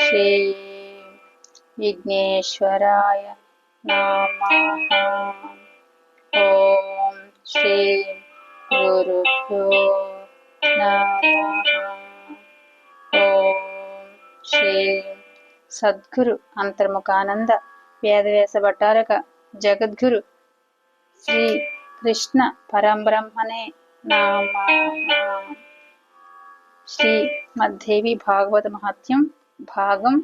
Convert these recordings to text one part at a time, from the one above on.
శ్రీ విఘ్నేశ్వరాయ నమ ఓం శ్రీ గురుభ్యో నమః ఓం శ్రీ సద్గురు అంతర్ముఖానంద వేదవ్యాస భట్టారక జగద్గురు శ్రీ కృష్ణ పరంబ్రహ్మనే నామ। శ్రీ మద్దేవి భాగవత మహత్యం భాగం.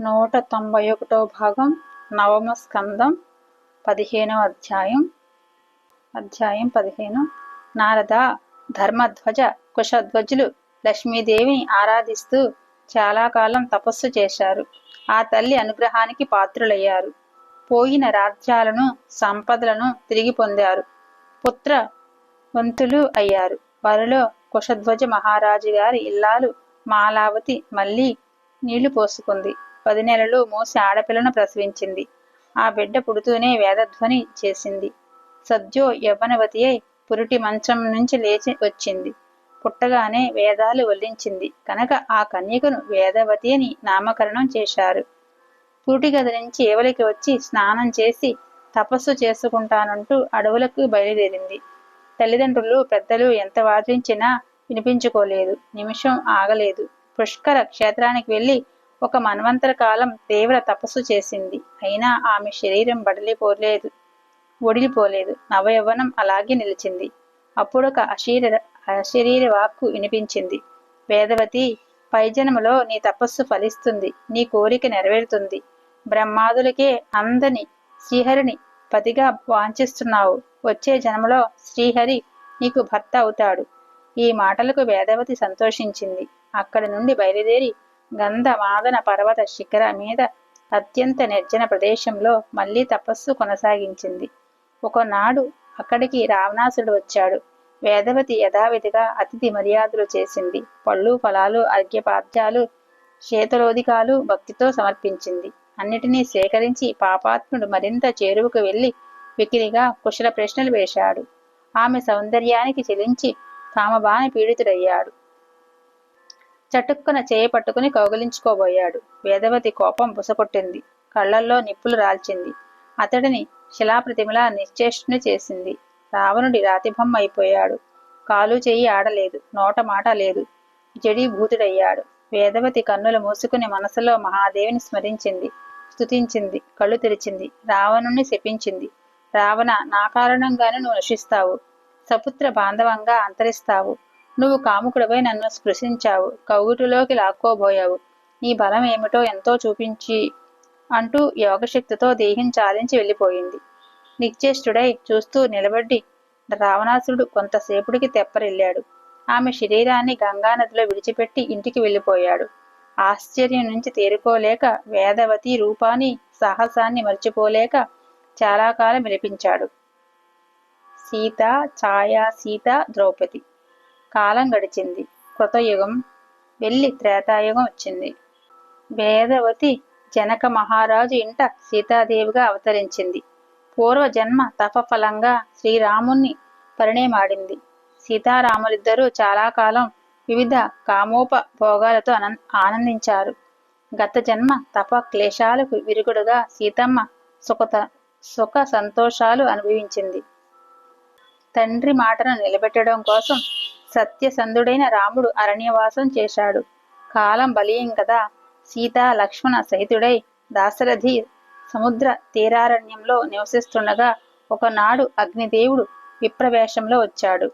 నూట తొంభై ఒకటో భాగం. నవమ స్కందం. పదిహేనవ అధ్యాయం. అధ్యాయం పదిహేను. నారద ధర్మధ్వజ కుశధ్వజులు లక్ష్మీదేవిని ఆరాధిస్తూ చాలా కాలం తపస్సు చేశారు. ఆ తల్లి అనుగ్రహానికి పాత్రులయ్యారు. పోయిన రాజ్యాలను సంపదలను తిరిగి పొందారు. పుత్ర వంతులు అయ్యారు. వారిలో కుషధ్వజ మహారాజు గారి ఇల్లాలు మాలావతి మళ్ళీ నీళ్ళు పోసుకుంది. పది నెలలు మోసి ఆడపిల్లను ప్రసవించింది. ఆ బిడ్డ పుడుతూనే వేదధ్వని చేసింది. సద్యో యవ్వనవతి అయి పురిటి మంచం నుంచి లేచి వచ్చింది. పుట్టగానే వేదాలు వల్లించింది. కనుక ఆ కన్యకను వేదవతి అని నామకరణం చేశారు. పురిటి గది నుంచి ఏవలికి వచ్చి స్నానం చేసి తపస్సు చేసుకుంటానంటూ అడవులకు బయలుదేరింది. తల్లిదండ్రులు పెద్దలు ఎంత వాదించినా వినిపించుకోలేదు. నిమిషం ఆగలేదు. పుష్కర క్షేత్రానికి వెళ్ళి ఒక మన్వంతర కాలం తీవ్ర తపస్సు చేసింది. అయినా ఆమె శరీరం బడలిపోలేదు ఒడిలిపోలేదు. నవయవ్వనం అలాగే నిలిచింది. అప్పుడొక అశరీర అశరీర వాక్కు వినిపించింది. వేదవతి పైజనములో నీ తపస్సు ఫలిస్తుంది నీ కోరిక నెరవేరుతుంది. బ్రహ్మాదులకే అందని శ్రీహరిని పతిగా వాంఛిస్తున్నావు. వచ్చే జన్మలో శ్రీహరి నీకు భర్త అవుతాడు. ఈ మాటలకు వేదవతి సంతోషించింది. అక్కడి నుండి బయలుదేరి గంధమాదన పర్వత శిఖర మీద అత్యంత నిర్జన ప్రదేశంలో మళ్ళీ తపస్సు కొనసాగించింది. ఒకనాడు అక్కడికి రావణాసుడు వచ్చాడు. వేదవతి యథావిధిగా అతిథి మర్యాదలు చేసింది. పళ్ళు ఫలాలు అర్ఘ్యపాద్యాలు శీతలోదికాలు భక్తితో సమర్పించింది. అన్నిటినీ సేకరించి పాపాత్ముడు మరింత చేరువకు వెళ్ళి వికిరిగా కుశల ప్రశ్నలు వేశాడు. ఆమె సౌందర్యానికి చెలించి కామబాని పీడితుడయ్యాడు. చటుక్కున చేయి పట్టుకుని కౌగిలించుకోబోయాడు. వేదవతి కోపం బుసకొట్టింది కళ్ళల్లో నిప్పులు రాల్చింది. అతడిని శిలాప్రతిమలా నిశ్చేష్టుని చేసింది. రావణుడి రాతిభం అయిపోయాడు. కాలు చెయ్యి ఆడలేదు. నోట మాట లేదు. జడీభూతుడయ్యాడు వేదవతి కన్నులు మూసుకుని మనసులో మహాదేవిని స్మరించింది. స్తుతించింది. కళ్ళు తెరిచింది. రావణుణ్ణి శపించింది. రావణ నా కారణంగానే నువ్వు నశిస్తావు. సపుత్ర బాంధవంగా అంతరిస్తావు. నువ్వు కాముకుడిపై నన్ను స్పృశించావు. కౌగుటిలోకి లాక్కోబోయావు. నీ బలం ఏమిటో ఎంతో చూపించి అంటూ యోగశక్తితో దేహం చాలించి వెళ్ళిపోయింది. నిశ్చేష్టుడై చూస్తూ నిలబడి రావణాసురుడు కొంతసేపుడికి తెప్పరిల్లాడు. ఆమె శరీరాన్ని గంగానదిలో విడిచిపెట్టి ఇంటికి వెళ్ళిపోయాడు. ఆశ్చర్యం నుంచి తేరుకోలేక వేదవతి రూపాన్ని సాహసాన్ని మర్చిపోలేక చాలా కాలం వినిపించాడు సీత ఛాయా సీత ద్రౌపది. కాలం గడిచింది. కృతయుగం. వెళ్ళి త్రేతాయుగం వచ్చింది. వేదవతి జనక మహారాజు ఇంట సీతాదేవిగా అవతరించింది. పూర్వ జన్మ తపఫలంగా శ్రీరాముణ్ణి పరిణయమాడింది. సీతారాములిద్దరూ చాలా కాలం వివిధ కామోపభోగాలతో అన ఆనందించారు. గత జన్మ తప క్లేశాలకు విరుగుడుగా సీతమ్మ సుఖత సుఖ సంతోషాలు అనుభవించింది. తండ్రి మాటను నిలబెట్టడం కోసం సత్యసంధుడైన రాముడు అరణ్యవాసం చేశాడు. కాలం బలీయం కదా. సీత లక్ష్మణ సహితుడై దాశరథి సముద్ర తీరారణ్యంలో నివసిస్తుండగా ఒకనాడు అగ్నిదేవుడు విప్రవేశంలో వచ్చాడు.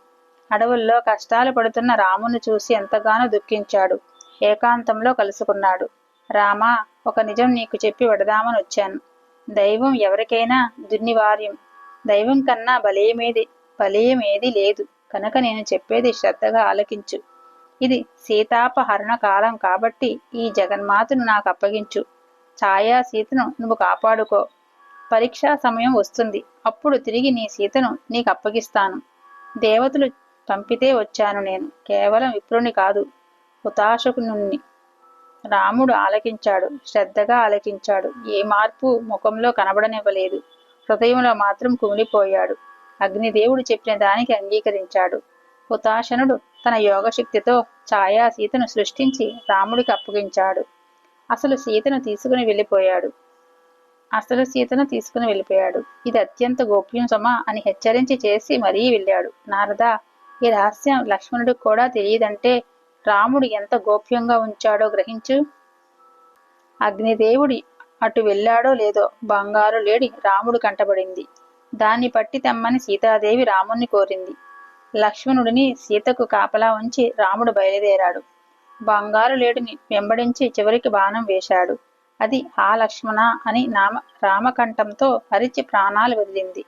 అడవుల్లో కష్టాలు పడుతున్న రామును చూసి ఎంతగానో దుఃఖించాడు. ఏకాంతంలో కలుసుకున్నాడు. రామా ఒక నిజం నీకు చెప్పి విడదామని వచ్చాను. దైవం ఎవరికైనా దుర్నివార్యం. దైవం కన్నా బలేమేది బలేమేది లేదు. కనుక నేను చెప్పేది శ్రద్ధగా ఆలకించు. ఇది సీతాపహరణ కాలం కాబట్టి ఈ జగన్మాతను నాకు అప్పగించు. ఛాయా సీతను నువ్వు కాపాడుకో. పరీక్షా సమయం వస్తుంది. అప్పుడు తిరిగి నీ సీతను నీకు అప్పగిస్తాను. దేవతలు పంపితే వచ్చాను నేను. కేవలం విప్రుని కాదు హుతాశకునుణ్ణి రాముడు ఆలకించాడు. శ్రద్ధగా ఆలకించాడు. ఏ మార్పు ముఖంలో కనబడనివ్వలేదు. హృదయంలో మాత్రం కుమిలిపోయాడు. అగ్నిదేవుడు చెప్పిన దానికి అంగీకరించాడు. హుతాశనుడు తన యోగశక్తితో ఛాయా సీతను సృష్టించి రాముడికి అప్పగించాడు. అసలు సీతను తీసుకుని వెళ్ళిపోయాడు. అసలు సీతను తీసుకుని వెళ్ళిపోయాడు. ఇది అత్యంత గోప్యం సమా అని హెచ్చరించి చేసి మరీ వెళ్ళాడు. నారద ఈ రహస్యం లక్ష్మణుడికి కూడా తెలియదంటే రాముడు ఎంత గోప్యంగా ఉంచాడో గ్రహించు. అగ్నిదేవుడి అటు వెళ్ళాడో లేదో బంగారు లేడి రాముడు కంటబడింది. దాన్ని పట్టి తెమ్మని సీతాదేవి రాముణ్ణి కోరింది. లక్ష్మణుడిని సీతకు కాపలా ఉంచి రాముడు బయలుదేరాడు. బంగారు లేడిని వెంబడించి చివరికి బాణం వేశాడు. అది ఆ లక్ష్మణ అని నామ రామకంఠంతో అరిచి ప్రాణాలు వదిలింది.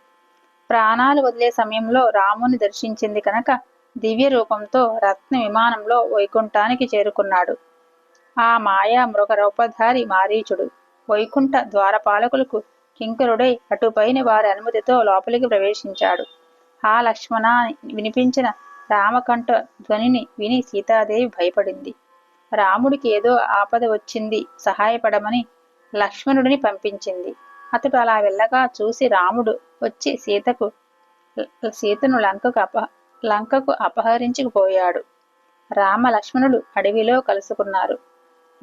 ప్రాణాలు వదిలే సమయంలో రాముని దర్శించింది కనుక దివ్య రూపంతో రత్న విమానంలో వైకుంఠానికి చేరుకున్నాడు. ఆ మాయా మృగ రూపధారి మారీచుడు వైకుంఠ ద్వారపాలకులకు కింకరుడై అటుపైన వారి అనుమతితో లోపలికి ప్రవేశించాడు. ఆ లక్ష్మణ వినిపించిన రామకంఠ ధ్వనిని విని సీతాదేవి భయపడింది. రాముడికి ఏదో ఆపద వచ్చింది సహాయపడమని లక్ష్మణుడిని పంపించింది. అతడు అలా వెళ్ళగా చూసి రాముడు వచ్చి సీతకు సీతను లంకకు అప లంకకు అపహరించుకుపోయాడు. రామ లక్ష్మణుడు అడవిలో కలుసుకున్నారు.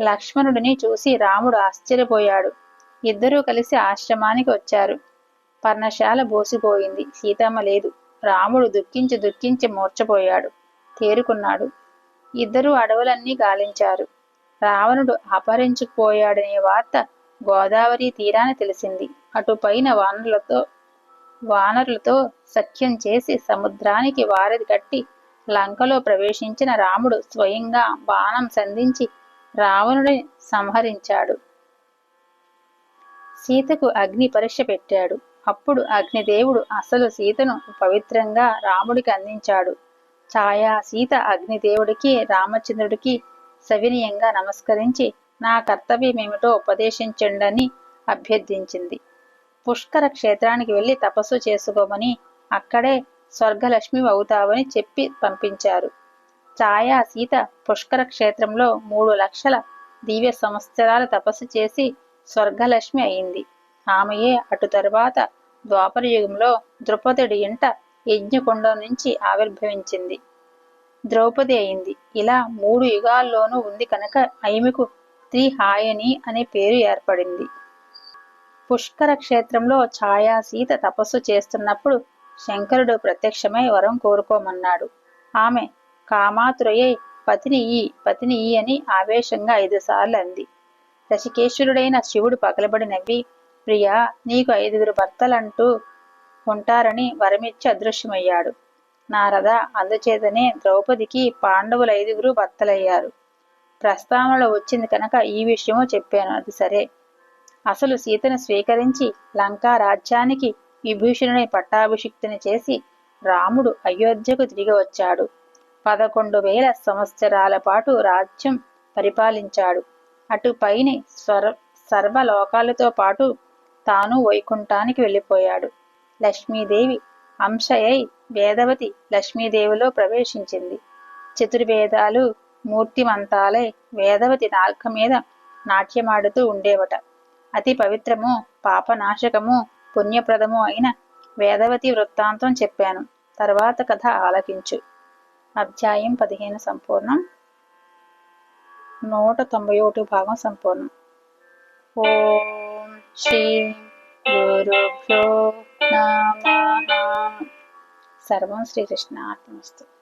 లక్ష్మణుడిని చూసి రాముడు ఆశ్చర్యపోయాడు. ఇద్దరూ కలిసి ఆశ్రమానికి వచ్చారు. పర్ణశాల బోసిపోయింది. సీతమ్మ లేదు. రాముడు దుఃఖించి దుఃఖించి మూర్చపోయాడు తేరుకున్నాడు. ఇద్దరూ అడవులన్నీ గాలించారు. రావణుడు అపహరించుకుపోయాడనే వార్త గోదావరి తీరాన తెలిసింది. అటుపైన వానరులతో వానరులతో సఖ్యం చేసి సముద్రానికి వారధి కట్టి లంకలో ప్రవేశించిన రాముడు స్వయంగా బాణం సంధించి రావణుడిని సంహరించాడు. సీతకు అగ్ని పరీక్ష పెట్టాడు. అప్పుడు అగ్నిదేవుడు అసలు సీతను పవిత్రంగా రాముడికి అందించాడు. ఛాయా సీత అగ్నిదేవుడికి రామచంద్రుడికి సవినీయంగా నమస్కరించి నా కర్తవ్యమేమిటో ఉపదేశించండని అభ్యర్థించింది. పుష్కర క్షేత్రానికి వెళ్ళి తపస్సు చేసుకోమని అక్కడే స్వర్గలక్ష్మి అవుతావని చెప్పి పంపించారు. ఛాయా సీత పుష్కర క్షేత్రంలో మూడు లక్షల దివ్య సంవత్సరాల తపస్సు చేసి స్వర్గలక్ష్మి అయింది. ఆమెయే అటు తరువాత ద్వాపర యుగంలో ద్రుపదుడి ఇంట యజ్ఞకుండం నుంచి ఆవిర్భవించింది. ద్రౌపది అయింది. ఇలా మూడు యుగాల్లోనూ ఉంది కనుక ఐమికు త్రిహాయని అనే పేరు ఏర్పడింది. పుష్కర క్షేత్రంలో ఛాయా సీత తపస్సు చేస్తున్నప్పుడు శంకరుడు ప్రత్యక్షమై వరం కోరుకోమన్నాడు. ఆమె కామాతురయ్యై పతిని ఈ పతిని ఈ అని ఆవేశంగా ఐదు సార్లు అంది. రసికేశ్వరుడైన శివుడు పగలబడి నవ్వి ప్రియా నీకు ఐదుగురు భర్తలంటూ ఉంటారని వరమిచ్చి అదృశ్యమయ్యాడు. నారద అందుచేతనే ద్రౌపదికి పాండవుల ఐదుగురు భర్తలయ్యారు. ప్రస్తావనలో వచ్చింది కనుక ఈ విషయము చెప్పాను. అది సరే. అసలు సీతను స్వీకరించి లంకా రాజ్యానికి విభూషణుని పట్టాభిషిక్తుని చేసి రాముడు అయోధ్యకు తిరిగి వచ్చాడు. పదకొండు వేల సంవత్సరాల పాటు రాజ్యం పరిపాలించాడు. అటుపైని స్వర సర్వలోకాలతో పాటు తాను వైకుంఠానికి వెళ్ళిపోయాడు. లక్ష్మీదేవి అంశయై వేదవతి లక్ష్మీదేవిలో ప్రవేశించింది. చతుర్వేదాలు మూర్తిమంతాలై వేదవతి నాల్క మీద నాట్యమాడుతూ ఉండేవట. అతి పవిత్రము పాపనాశకము పుణ్యప్రదము అయిన వేదవతి వృత్తాంతం చెప్పాను. తర్వాత కథ ఆలకించు. అధ్యాయం పదిహేను సంపూర్ణం. నూట తొంభై ఒకటి భాగం సంపూర్ణం. ఓం శ్రీ గురుభ్యో నమ. సర్వం శ్రీకృష్ణ ఆత్మస్తు